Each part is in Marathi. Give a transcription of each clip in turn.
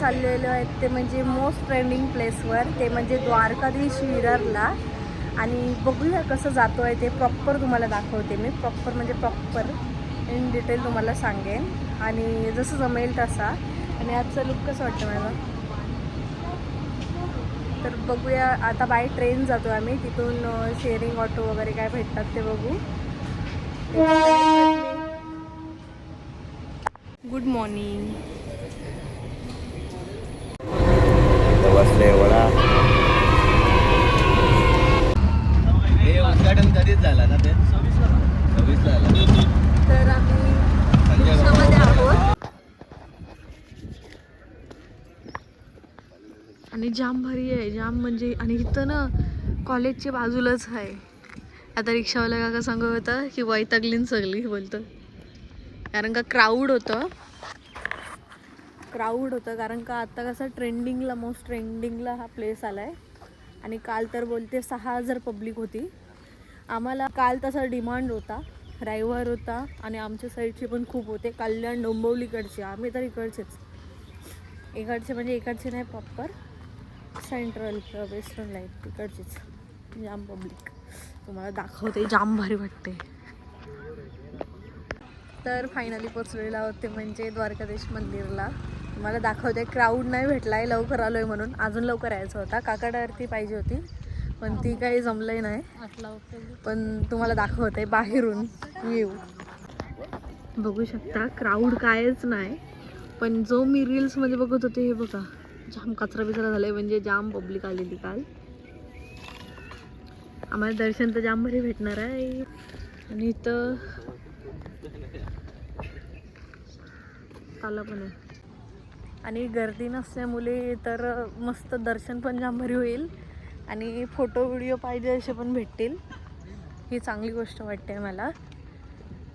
चाललेलो आहेत ते म्हणजे मोस्ट ट्रेंडिंग प्लेसवर ते म्हणजे द्वारकाधीश विररला आणि बघूया कसं जातो आहे ते प्रॉपर तुम्हाला दाखवते मी. प्रॉपर म्हणजे प्रॉपर इन डिटेल तुम्हाला सांगेन. आणि जसं जमेल तसा. आणि आजचं लुक कसं वाटतं मला तर बघूया. आता बाय ट्रेन जातो आम्ही. तिथून शेअरिंग ऑटो वगैरे काय भेटतात ते बघू. गुड मॉर्निंग बसले वडा हे उद्घाटन कधीच झालं ना ते? सव्वीसला झालं. तर आम्ही आणि जाम भारी आहे. जाम म्हणजे आणि इथं ना कॉलेजच्या बाजूलाच आहे. आता रिक्षावाला काका सांगत होता की वैतागलीन सगळी बोलतं. कारण का क्राऊड होतं. क्राऊड होतं कारण का आता कसं ट्रेंडिंगला मोस्ट ट्रेंडिंगला हा प्लेस आला आहे आणि काल तर बोलते सहा हजार पब्लिक होती. आम्हाला काल तसा डिमांड होता. रविवार होता आणि आमच्या साईडचे पण खूप होते. कल्याण डोंबवलीकडचे. आम्ही तर इकडचेच. इकडचे म्हणजे इकडचे नाही प्रॉपर सेंट्रल वेस्टर्न लाइट तिकडचेच जाम पब्लिक तुम्हाला दाखवते जाम भारी वाटते. तर फायनली पोचलेला होते म्हणजे द्वारकाधीश मंदिरला. मला दाखवते. क्राऊड नाही भेटलाय लवकर आलोय म्हणून. अजून लवकर यायचं होता. काकडावरती पाहिजे होती पण ती काही जमलंय नाही. पण तुम्हाला दाखवते बाहेरून येऊ बघू शकता क्राऊड कायच नाही. पण जो मी रील्समध्ये बघत होते हे बघा. जाम कचरा बिचरा झालाय म्हणजे जाम पब्लिक आलेली काल. आम्हाला दर्शन तर जाम भारी भेटणार आहे. आणि इथं ताला पण आहे. आणि गर्दी नसल्यामुळे तर मस्त दर्शन पण जांभरी भारी होईल. आणि फोटो व्हिडिओ पाहिजे असे पण भेटतील. ही चांगली गोष्ट वाटते मला.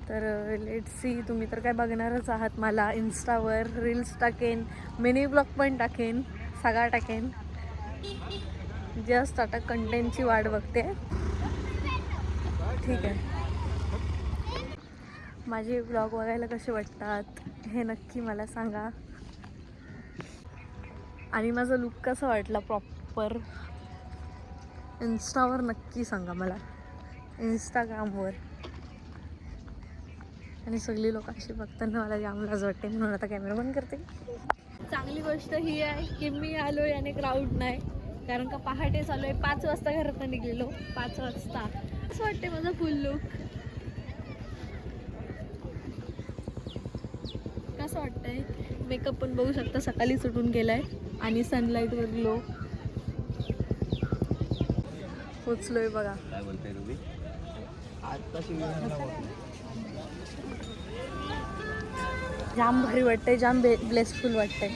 तर uh, लेट सी तुम्ही तर काय बघणारच आहात मला. इन्स्टावर रील्स टाकेन मिनी ब्लॉग पण टाकेन सगळा टाकेन. जस्ट आता कंटेंटची वाट बघते. ठीक आहे. माझे ब्लॉग बघायला कसे वाटतात हे नक्की मला सांगा. आणि माझा लुक कसा वाटला प्रॉपर इन्स्टावर नक्की सांगा मला. इंस्टाग्रामवर आणि सगळी लोक अशी बघताना मला जाम लाज वाटते म्हणून आता कॅमेरा बंद करते. चांगली गोष्ट ही आहे की मी आलो आणि क्राऊड नाही. कारण का पहाटे चालू आहे पाच वाजता घरात निघलेलो. पाच वाजता. असं वाटते माझा फुल लुक कसं वाटतंय? मेकअप पण बघू शकता सकाळीच उठून गेलाय. आणि सनलाईटवर ग्लो पोचलोय बघा. काय बोलताय तुम्ही? जाम भारी वाटतंय जाम बे ब्लेसफुल वाटतंय.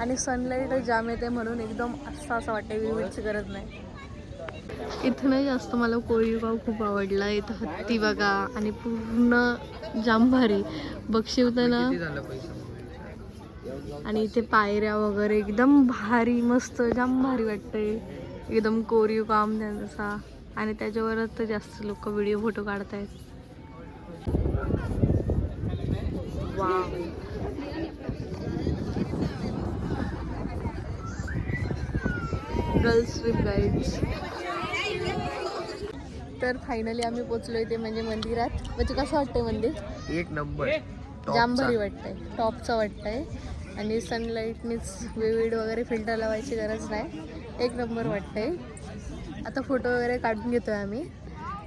आणि सनलाईट जाम येते म्हणून एकदम असं असं वाटतंय विविडची गरज नाही. इथं नाही जास्त मला कोळीगाव खूप आवडला. इथं हत्ती बघा आणि पूर्ण जाम भारी. बक्षिवताना आणि इथे पायऱ्या वगैरे एकदम भारी मस्त जाम भारी वाटतंय. एकदम कोरीव काम त्यांचा. आणि त्याच्यावरच तर जास्त लोक व्हिडिओ फोटो काढतायत. वाव गर्ल्स ट्रिप गाईड्स तर फायनली आम्ही पोचलोय ते म्हणजे मंदिरात. म्हणजे कसं वाटतंय मंदिर? एक नंबर. जाम भारी वाटतंय. टॉपचं वाटतंय. आणि सनलाईटनीच विविड वगैरे फिल्टर लावायची गरज नाही. एक नंबर वाटतंय. आता फोटो वगैरे काढून घेतोय आम्ही.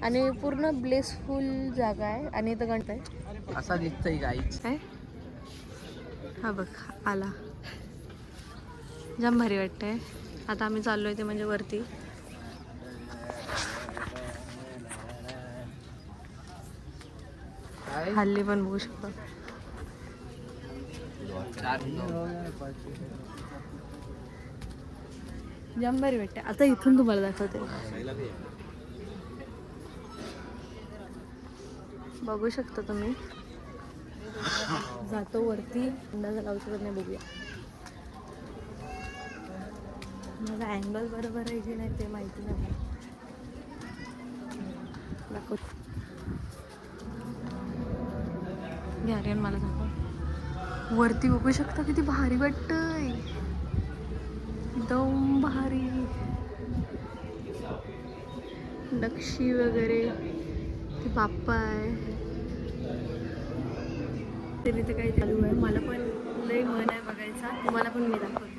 आणि पूर्ण ब्लेसफुल जागा आहे. आणि इथं गणत आहे. असा दिसतंय गाईच काय? हा बघ आला. जाम भारी वाटतंय. आता आम्ही चाललोय ते म्हणजे वरती. हल्ली पण बघू शकतो. जाम भारी आता इथून तुम्हाला दाखवते. बघू शकता तुम्ही. जातो वरती. अंदाज लावू शकत नाही बघूया. माझा अँगल बरोबर आहे की नाही ते माहिती नाही. दाखवत. घ्या मला दाखव. वरती बघू शकता किती भारी वाटतंय. एकदम भारी. नक्षी वगैरे. ते बाप्पा आहे. तरी तर काही चालू आहे. मला पण लय मन आहे बघायचा. तुम्हाला पण मी दाखवते.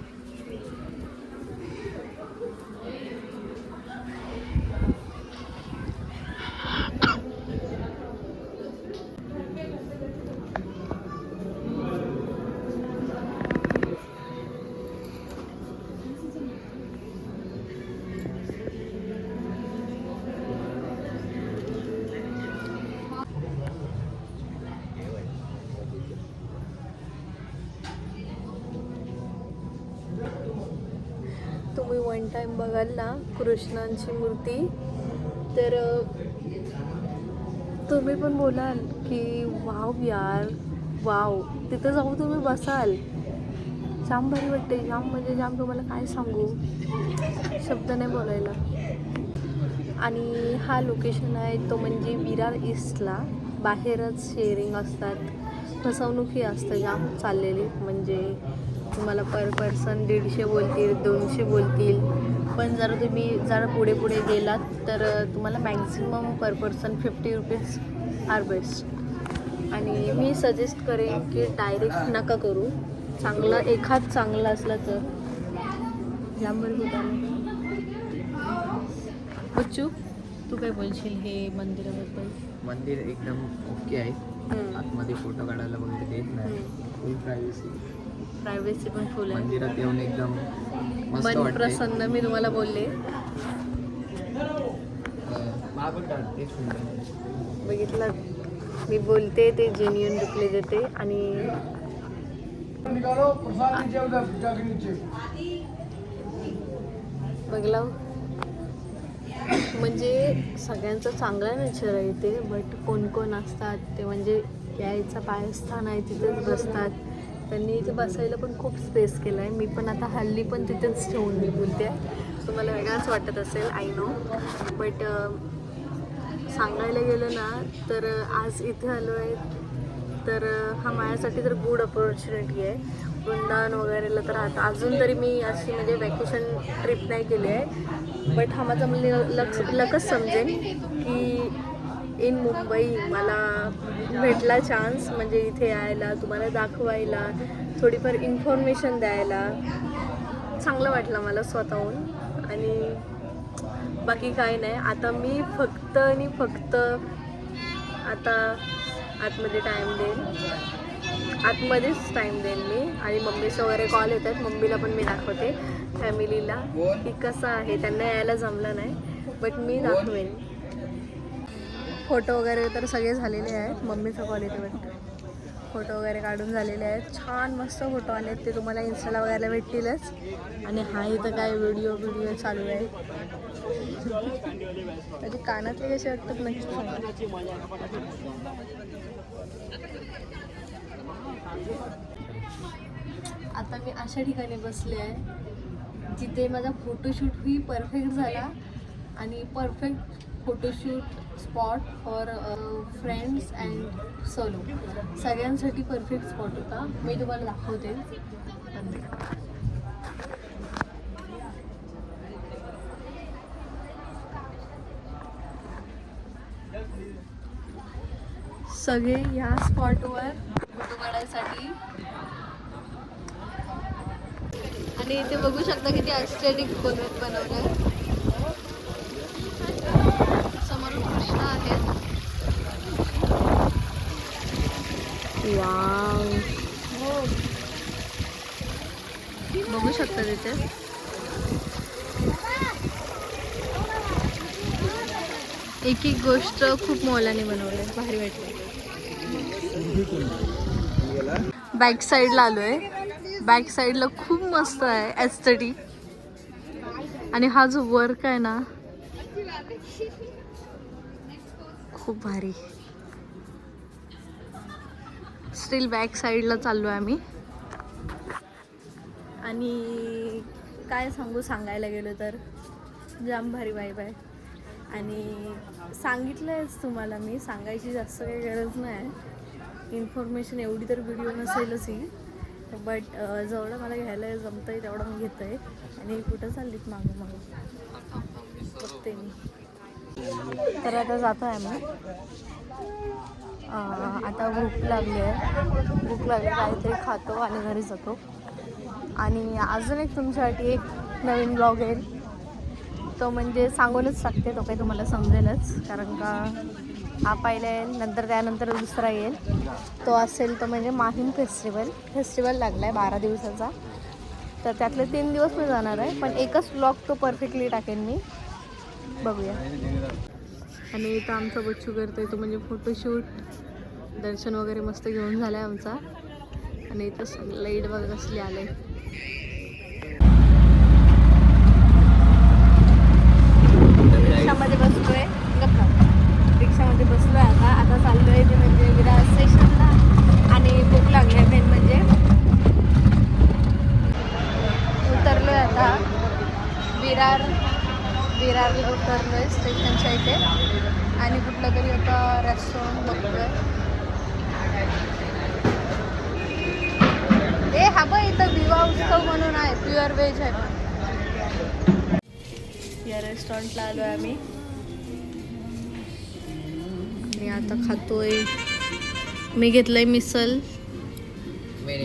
वन टाइम बघाल ना कृष्णांची मूर्ती. तर तुम्ही पण बोलाल की वाव यार वाव तिथं जाऊ तुम्ही बसाल. जाम भारी वाटते जाम म्हणजे जाम तुम्हाला काय सांगू? शब्द नाही बोलायला. आणि हा लोकेशन आहे तो म्हणजे विरार ईस्टला बाहेरच शेअरिंग असतात फसवणुकी असतं जाम चाललेली. म्हणजे तुम्हाला पर पर्सन दीडशे बोलतील दोनशे बोलतील. पण जर तुम्ही जर पुढे पुढे गेलात तर तुम्हाला maximum per person fifty rupees are best आणि मी सजेस्ट करेन की डायरेक्ट नका करू. चांगलं एखाद चांगलं असलं तर. जांभर बच्चू तू काय बोलशील हे मंदिराबद्दल? मंदिर एकदम ओके आहे. आतमध्ये फोटो काढायला वगैरे देत नाही. फुल प्रायव्हसी प्रायव्हसी पण फुल आहे. मंदिरात येऊन एकदम मस्त मन वाटते प्रसन्न मी तुम्हाला बोलले. तेच बघितलं. मी बोलते ते जेन्युन रिप्ले देते आणि बघला. म्हणजे सगळ्यांचं चांगलं नेचर आहे ते बट कोण कोण असतात ते म्हणजे यायचं पायस्थान आहे तिथेच बसतात. त्यांनी इथे बसायला पण खूप स्पेस केला आहे मी पण आता हल्ली पण तिथेच ठेवून मी बोलते. आहे तुम्हाला वेगळाच वाटत असेल आय नो बट सांगायला गेलं ना तर आज इथे आलो आहे तर हा माझ्यासाठी तर गुड अपॉर्च्युनिटी आहे. वृंदावन वगैरेला तर आता अजून तरी मी अशी म्हणजे वॅकेशन ट्रिप नाही केली आहे. बट हा माझा म्हणजे लक्ष लकच समजेन की इन मुंबई मला भेटला चान्स म्हणजे इथे यायला तुम्हाला दाखवायला थोडीफार इन्फॉर्मेशन द्यायला. चांगलं वाटलं मला स्वतःहून. आणि बाकी काही नाही. आता मी फक्त आणि फक्त आता आतमध्ये टाईम देईन. आतमध्येच टाईम देईन मी. आणि मम्मीचं वगैरे कॉल येतात. मम्मीला पण मी दाखवते. फॅमिलीला की कसं आहे. त्यांना यायला जमलं नाही. बट मी दाखवेन. फोटो वगैरे तर सगळे झालेले आहेत. मम्मीचं क्वालिटी वाटतं फोटो वगैरे काढून झालेले आहेत. छान मस्त फोटो आले आहेत ते तुम्हाला इन्स्टाला वगैरे भेटतीलच. आणि हा इथं काय व्हिडिओ व्हिडिओ चालू आहे. म्हणजे कानातले कसे वाटतात नक्की आता मी अशा ठिकाणी बसले आहे जिथे माझा फोटोशूटही परफेक्ट झाला. आणि perfect photoshoot spot for friends and सलो सगळ्यांसाठी परफेक्ट स्पॉट होता. मी तुम्हाला दाखवते. सगळे ह्या स्पॉटवर फोटो काढायसाठी आणि इथे बघू शकता किती ॲस्थेटिक बनवत बनवलं वाव. बघू शकता तिथे. एक एक गोष्ट खूप मोलाने बनवली भारी वाटली. बॅक साईडला आलोय. बॅक साईडला खूप मस्त आहे एस्थेटिक आणि हा जो वर्क आहे ना खूप भारी. स्टील बॅक साईडला चाललो आहे आम्ही. आणि काय सांगू सांगायला गेलो तर जाम भारी बाय बाय आणि सांगितलं आहेच तुम्हाला मी सांगायची जास्त काही गरज नाही. इन्फॉर्मेशन एवढी तर व्हिडिओ नसेलच ही. बट जेवढं मला घ्यायला जमतं आहे तेवढं मी घेतं आहे आणि कुठं चाललीत मागं मागं? बघते मी. तर आता जातो आहे आम्ही आता भूक लागली आहे. भूक लागली काहीतरी खातो आणि घरी जातो. आणि अजून एक तुमच्यासाठी एक नवीन ब्लॉग येईल. तो म्हणजे सांगूनच टाकते तो काही तुम्हाला समजेलच. कारण का हा पहिला येईल नंतर त्यानंतर दुसरा येईल. तो असेल तो म्हणजे माहीम फेस्टिवल फेस्टिवल लागला आहे बारा दिवसाचा. तर त्यातले तीन दिवस मी जाणार आहे पण एकच ब्लॉग तो परफेक्टली टाकेन मी. बघूया. आणि इथं आमचा बच्चू करतोय तो म्हणजे फोटोशूट दर्शन वगैरे मस्त घेऊन झाला आहे आमचा. आणि इथं लाइट बघा कसली आले. रिक्षामध्ये बसलोय. गप्पा. रिक्षामध्ये बसलोय आता. आता चाललोय ते म्हणजे विरार स्टेशनला आणि भूक लागली आहे मेन म्हणजे. उतरलोय आता. विरार विरारला उतरलोय स्टेशनच्या इथे. आणि कुठलं तरी आता रेस्टॉरंट बघतोय. ए हा बघ इथं विवाह उत्सव म्हणून आहे. प्युअर व्हेज आहे. या रेस्टॉरंटला आलो आहे आम्ही. आणि आता खातोय. मी घेतलंय मिसल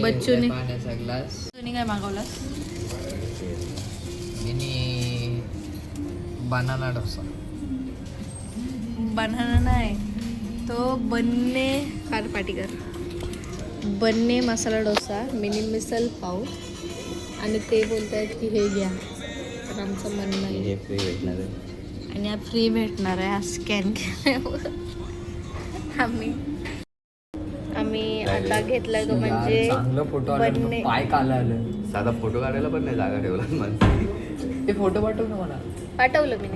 बच्चूने. काय मागवलं? बनाना डोसा। बनाना नाही तो बन्ने कार. पाटीकर बन्ने मसाला डोसा मिनी मिसल पाव आणि ते बोलत आहेत की हे घ्या. तर आमचं म्हणणं आहे. हे फ्री भेटणार आहे. आणि हा फ्री भेटणार आहे हा स्कॅन केल्यावर. आम्ही आम्ही आता घेतलाय तो म्हणजे चांगलं फोटो बन्ने. पाय काला आलं साधा फोटो काढायला पण नाही जागा ठेवला माणसं ते फोटो पाठव ना मला. पाठवलं मी.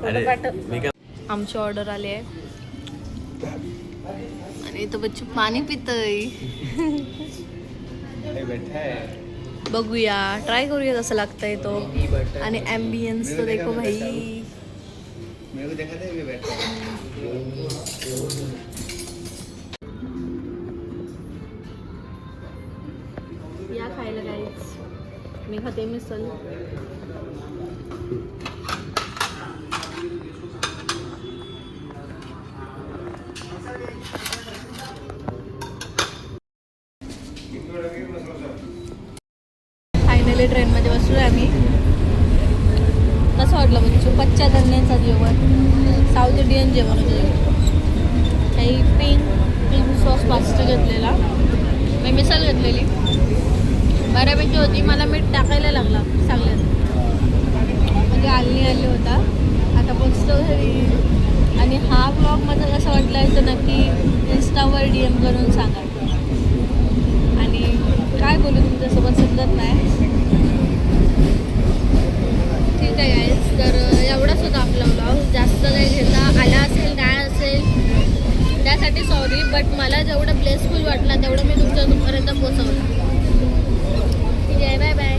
फोटो पाठव. आमची ऑर्डर आली आहे. आणि इथं बच्चू पाणी पितय. बघूया. ट्राय करूया कसं लागतंय तो. आणि ॲम्बियन्स तो देखो भाई. या खायला काहीच मी खाते मिसल फायनली ट्रेनमध्ये बसलो आहे आम्ही. कसं वाटलं म्हणजे कच्च्या धान्याचं जेवण. साऊथ इंडियन जेवण होतं. काही पिंक पिंक सॉस पास्ता घेतलेला. मी मिसल घेतलेली. बऱ्यापैकी होती. मला मीठ टाकायला लागला चांगल्यात म्हणजे आलनी आली होता. आता पोचतो घरी. आणि हा ब्लॉग माझा कसा वाटला आहे तर नक्की इन्स्टावर डी एम करून सांगा. आणि काय बोलू तुमच्यासोबत समजत नाही. ठीक आहे गाईज तर एवढाच होता आपला ब्लॉग जास्त काही घेता आला असेल काय असेल त्यासाठी सॉरी बट मला जेवढं ब्लेसफुल वाटला तेवढं मी तुमच्या तुमच्यापर्यंत पोचवलं ठीक आहे बाय बाय